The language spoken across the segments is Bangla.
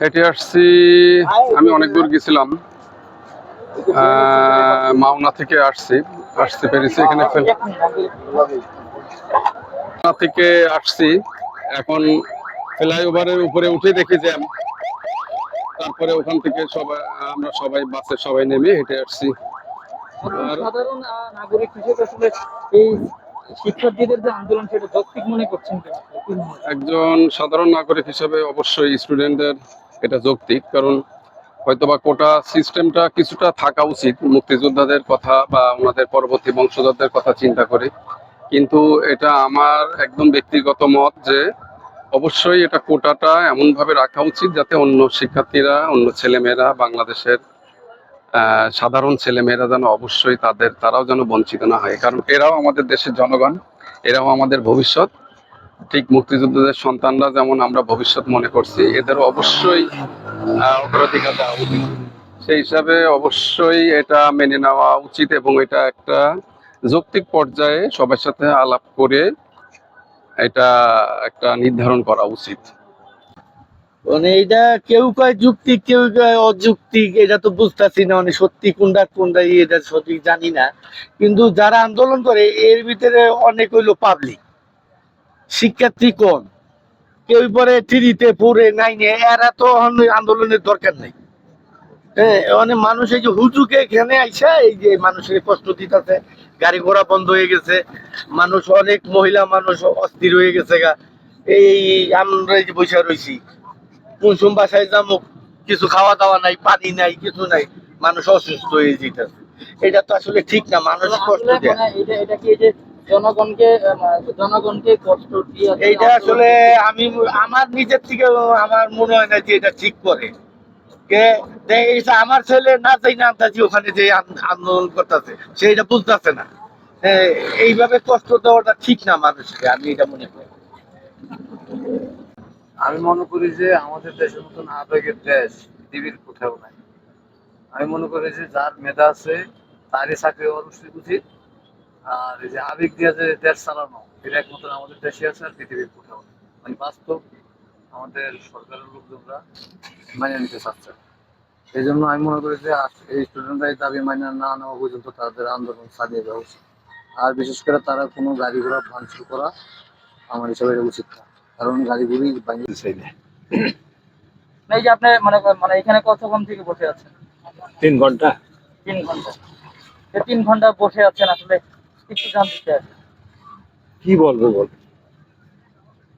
হেঁটে আসছি আমি অনেক দূর গেছিলাম। মাওনা থেকে আসছি আসতে পেরেছি এখানে মাওনা থেকে আসছি। এখন ফ্লাইওভারের উপরে উঠে দেখি জ্যাম তারপরে ওখান থেকে সবাই আমরা সবাই বাসে সবাই নেমে হেঁটে আসছি। সাধারণ নাগরিক হিসেবে আসলে এই শিক্ষার্থীদের যে আন্দোলন সেটা যৌক্তিক মনে করছেন কিনা? কি? একজন সাধারণ নাগরিক হিসেবে অবশ্যই স্টুডেন্টদের এটা যৌক্তিক, কারণ হয়তোবা কোটা সিস্টেমটা কিছুটা থাকা উচিত, মুক্তিযোদ্ধাদের কথা বা ওনাদের পরবর্তী বংশধরদের কথা চিন্তা করে। কিন্তু এটা আমার একদম ব্যক্তিগত মত যে অবশ্যই এটা কোটাটা এমনভাবে রাখা উচিত যাতে অন্য শিক্ষার্থীরা, অন্য ছেলেমেয়েরা, বাংলাদেশের সাধারণ ছেলেমেয়েরা যেন অবশ্যই তাদের, তারাও যেন বঞ্চিত না হয়। কারণ এরাও আমাদের দেশের জনগণ, এরাও আমাদের ভবিষ্যৎ। ঠিক মুক্তিযোদ্ধাদের সন্তানরা যেমন আমরা ভবিষ্যৎ মনে করছি, এদেরও অবশ্যই অগ্রাধিকার দেওয়া উচিত। সেই হিসাবে অবশ্যই এটা মেনে নেওয়া উচিত এবং এটা একটা যৌক্তিক পর্যায়ে সবার সাথে আলাপ করে এটা একটা নির্ধারণ করা উচিত। মানে এটা কেউ কয় যুক্তি কেউ কয় অযৌক্তিক, এটা তো বুঝতেছি না মানে সত্যি কোনটা কোনটা এটা সঠিক জানি না। কিন্তু যারা আন্দোলন করে, এর ভিতরে অনেক হইল পাবলিক শিক্ষার্থী কম কেউ পরে থ্রিতে ফোরে নাইনে এরা তো আন্দোলনের দরকার নেই। হ্যাঁ অনেক মানুষ এই যে হুজুকে এখানে আইসা এই যে মানুষের কষ্ট দিতেছে গাড়ি ঘোড়া বন্ধ হয়ে গেছে মানুষ অনেক মহিলা মানুষ অস্থির হয়ে গেছে গা। এই আমরা এই যে বসে রয়েছি কুসুম বাসায় যাব কিছু খাওয়া দাওয়া নাই পানি নাই কিছু নাই মানুষ অসুস্থ হয়ে যেতেছে। এটা তো আসলে ঠিক না মানুষ কষ্ট দেয়। জনগণকে জনগণকে কষ্ট দিয়ে এইটা আসলে আমি আমার নিজের থেকে আমার মনে হয় না যে এটা ঠিক করে। কে এইটা আমার ছেলে না চাই না আন্দাজি ওখানে যে আন্দোলন করতেছে সে এটা বুঝতেছে না। এইভাবে কষ্ট দেওয়াটা ঠিক না মানুষকে আমি এটা মনে করি। আমি মনে করি যে আমাদের দেশের মতন আবেগের দেশ পৃথিবীর কোথাও নাই। আমি মনে করি যে যার মেধা আছে তারই চাকরি হওয়ার উচিত উচিত। আর এই যে আবেগ দিয়ে যে দেশ চালানো এটা একমাত্র আমাদের দেশে আছে আর পৃথিবীর কোথাও মানে বাস্তব আমাদের সরকারের লোকজনরা মানিয়ে নিতে চাচ্ছে। এই জন্য আমি মনে করি যে এই স্টুডেন্টরা এই দাবি মানিয়ে না নেওয়া পর্যন্ত তাদের আন্দোলন চালিয়ে যাওয়া উচিত। আর বিশেষ করে তারা কোনো গাড়ি ঘোড়া ভাঙচুর করা আমার হিসাবে এটা উচিত না। কারণ গাড়িগুলি ভাঙিয়ে চাই না। এই যে আপনি মানে মানে এখানে কতক্ষণ থেকে বসে আছেন? তিন ঘণ্টা। তিন ঘণ্টা। এই তিন ঘণ্টা বসে আছেন আসলে কিছু জানতে চাই। কি বলব বল?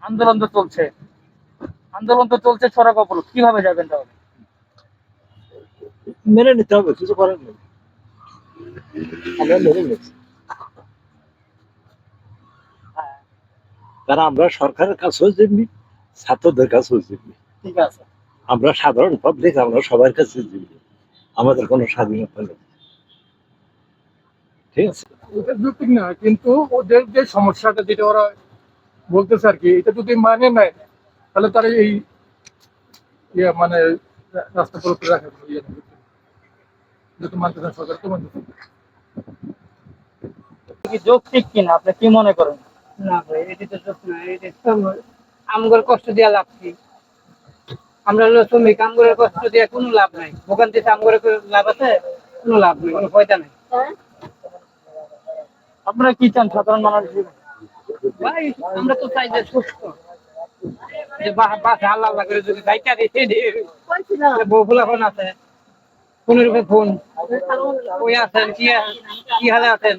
আন্দোলন তো চলছে। আন্দোলন তো চলছে সড়ক অবরোধ। কীভাবে যাবেন তাহলে? মেনে নিতে হবে কিছু করার নেই। আমরা মেনে হ্যাঁ। কারণ আমরা সরকারের কাছেও যেমনি ছাত্রদের কাছেও যেমনি ঠিক আছে। আমরা সাধারণ পাবলিক আমরা সবার কাছে যেমনি আমাদের কোনো স্বাধীনতা নেই। ঠিক আছে? ওটা যৌক্তিক না কিন্তু ওদের যে সমস্যাটা যেটা ওরা বলতেছে আর কি এটা যদি মানে নেয় তাহলে তারা এই ইয়ে মানে রাস্তা পুরো রাখা ইয়ে মানতে না সরকার তো। কি যৌক্তিক কিনা আপনি কি মনে করেন? না ভাই এটা তো সত্য না এটা তো আমগর কষ্ট দেওয়া লাভ কি? আমরা হলো শ্রমিক আমগরের কষ্ট দিয়ে কোনো লাভ নাই। ওখান থেকে আমগরের কোনো লাভ আছে কোনো লাভ নেই কোনো ফায়দা নাই। আপনারা কি চান সাধারণ মানুষ ভাই আমরা তো চাই যে সুস্থ। যে বাসে আল্লাহ আল্লাহ করে যদি যাইতে দিতে বউ ফুলাফোন আছে ফোনের উপরে ফোন ওই আছেন কি কি হালে আছেন?